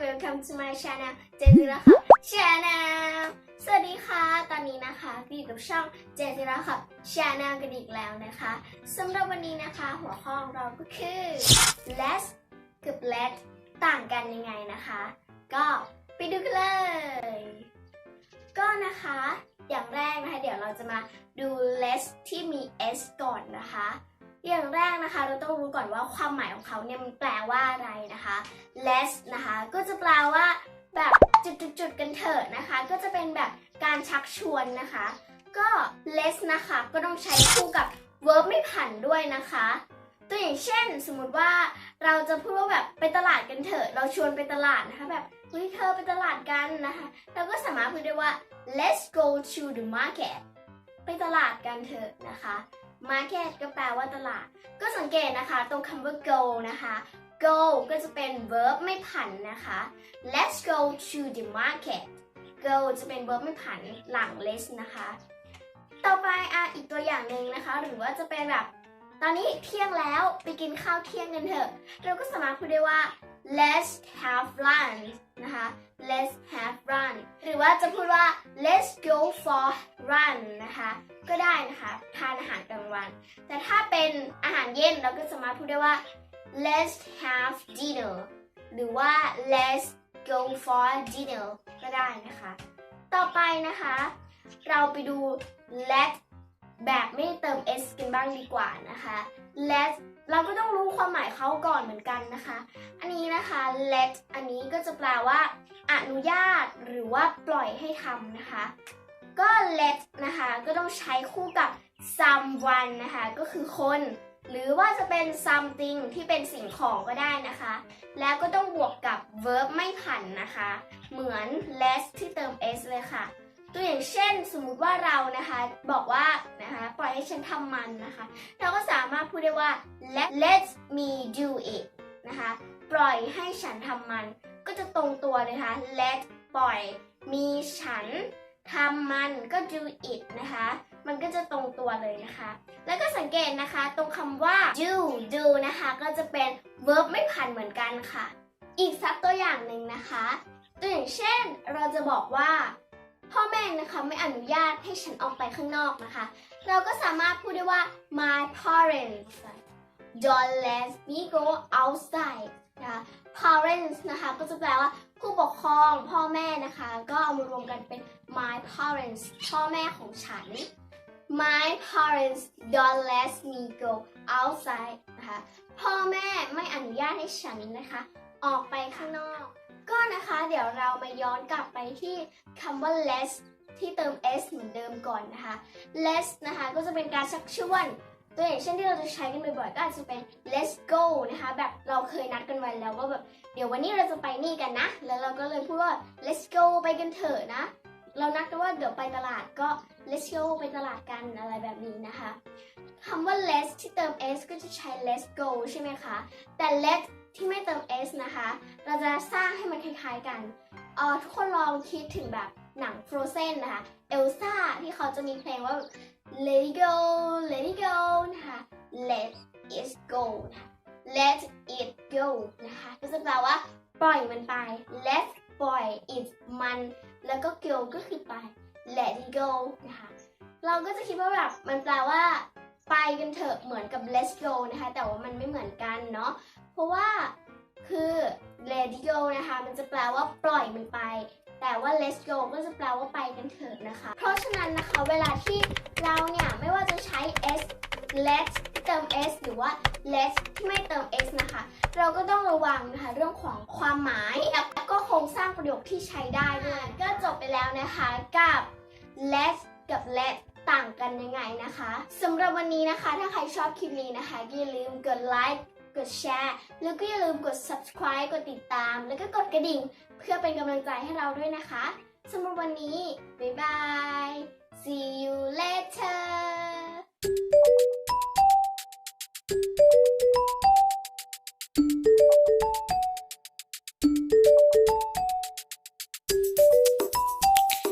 welcome to my channel เจนจิราค่ะ channel สวัสดีค่ะ ตอนนี้นะคะก็อยู่กับช่องเจนจิราค่ะ channel กันอีกแล้วนะคะสำหรับวันนี้นะคะ หัวข้อของเราก็คือ less กับ let ต่างกันยังไงนะคะ ก็ไปดูกันเลย ก็นะคะ อย่างแรกนะคะ เดี๋ยวเราจะมาดู less ที่มี s ก่อนนะคะ อย่างแรกนะคะ เราต้องรู้ก่อนว่าความหมายของเขาเนี่ยมันแปลว่าอะไรนะคะ less นะคะ ก็จะแปลว่าแบบจุดๆกันเถอะนะคะ ก็จะเป็นแบบการชักชวนนะคะ ก็ less นะคะ ก็ต้องใช้คู่กับ verb ไม่ผันด้วยนะคะ ตัวอย่างเช่น สมมติว่าเราจะพูดว่าแบบไปตลาดกันเถอะ เราชวนไปตลาดนะคะแบบเฮ้ยเธอไปตลาดกันนะคะ เราก็สามารถพูดได้ว่า let's go to the market ไปตลาดกันเถอะนะคะ market ก็แปลว่าตลาด ก็สังเกตนะคะ ตรงคำว่า go นะคะ go ก็จะเป็น verb ไม่ผันนะคะ let's go to the market go จะเป็น verb ไม่ผันหลัง let's นะคะ ต่อไปอะอีกตัวอย่างหนึ่งนะคะ หรือว่าจะเป็นแบบ ตอนนี้เที่ยงแล้วไปกินข้าวเที่ยงกันเถอะ เราก็สามารถพูดได้ว่า let's have lunch นะคะ let's have run หรือว่าจะพูดว่า let's go for run นะคะ ก็ได้นะคะ ทานอาหารกลางวัน แต่ถ้าเป็นอาหารเย็นเราก็สามารถพูดได้ว่า let's have dinner หรือว่า let's go for dinner ก็ได้นะคะ ต่อไปนะคะ เราไปดู let แบบไม่เติม s กันบ้างดีกว่านะคะ let เราก็ต้องรู้ความหมายเขาก่อนเหมือนกันนะคะ อันนี้นะคะ let อันนี้ก็จะแปลว่า อนุญาตหรือว่าปล่อยให้ทำนะคะ ก็ let นะคะก็ต้องใช้คู่กับ someone นะคะก็คือคน หรือว่าจะเป็น something ที่เป็นสิ่งของก็ได้นะคะ แล้วก็ต้องบวกกับ verb ไม่ผันนะคะ เหมือน less ที่เติม s เลยค่ะ ตัวอย่างเช่น สมมุติว่าเรานะคะบอกว่านะคะ ปล่อยให้ฉันทำมันนะคะ เราก็สามารถพูดได้ว่า let let me do it นะคะ ปล่อยให้ฉันทำมัน ก็จะตรงตัวเลยค่ะ let ปล่อย มีฉันทำมันก็ do it นะคะ มันก็จะตรงตัวเลยนะคะ แล้วก็สังเกตนะคะ ตรงคำว่า do do นะคะ ก็จะเป็น verb ไม่ผันเหมือนกันค่ะ อีกสักตัวอย่างหนึ่งนะคะ ตัวอย่างเช่น เราจะบอกว่า พ่อแม่นะคะไม่อนุญาตให้ฉันออกไปข้างนอกนะคะ เราก็สามารถพูดได้ว่า my parents don't let me go outside นะคะ parents นะคะก็จะแปลว่าผู้ปกครองพ่อแม่นะคะ ก็เอามารวมกันเป็น my parents พ่อแม่ของฉัน my parents don't let me go outside นะคะ พ่อแม่ไม่อนุญาตให้ฉันนะคะ ออกไปข้างนอก เดี๋ยวเรามาย้อนกลับไปที่คำว่า less ที่เติม s เหมือนเดิมก่อนนะคะ less นะคะก็จะเป็นการชักชวน ตัวอย่างเช่นที่เราจะใช้กันบ่อยๆก็อาจจะเป็น let's go นะคะ แบบเราเคยนัดกันไว้แล้วว่าแบบเดี๋ยววันนี้เราจะไปนี่กันนะ แล้วเราก็เลยพูดว่า let's go ไปกันเถอะนะ เรานัดกันว่าเดี๋ยวไปตลาดก็ let's go ไปตลาดกันอะไรแบบนี้นะคะคำว่า let's ที่เติม s ก็จะใช้ let's go ใช่ไหมคะ แต่ let ที่ไม่เติม s นะคะ เราจะสร้างให้มันคล้ายๆกันเออทุกคนลองคิดถึงแบบหนัง Frozen นะคะเอลซ่าที่เขาจะมีเพลงว่า let it go let it go นะคะ let it go นะคะ let it go นะคะก็จะแปลว่าปล่อยมันไป let ปล่อย it มัน แล้วก็ go ก็คือไป let it go นะคะเราก็จะคิดว่าแบบมันแปลว่า ไปกันเถอะเหมือนกับ let's go นะคะ แต่ว่ามันไม่เหมือนกันเนาะเพราะว่าคือ let go นะคะ มันจะแปลว่าปล่อยมันไป แต่ว่า let's go ก็จะแปลว่าไปกันเถอะนะคะ เพราะฉะนั้นนะคะเวลาที่เราเนี่ยไม่ว่าจะใช้ s let ที่เติม s หรือว่า let ที่ไม่เติม s นะคะ เราก็ต้องระวังนะคะเรื่องของความหมายแล้วก็โครงสร้างประโยคที่ใช้ได้ด้วยก็จบไปแล้วนะคะกับ let กับ let ต่างกันยังไงนะคะสำหรับวันนี้นะคะ ถ้าใครชอบคลิปนี้นะคะอย่าลืมกดไลค์กดแชร์ แล้วก็อย่าลืมกด subscribe กดติดตาม แล้วก็กดกระดิ่ง เพื่อเป็นกำลังใจให้เราด้วยนะคะสำหรับวันนี้ บ๊ายบาย see you later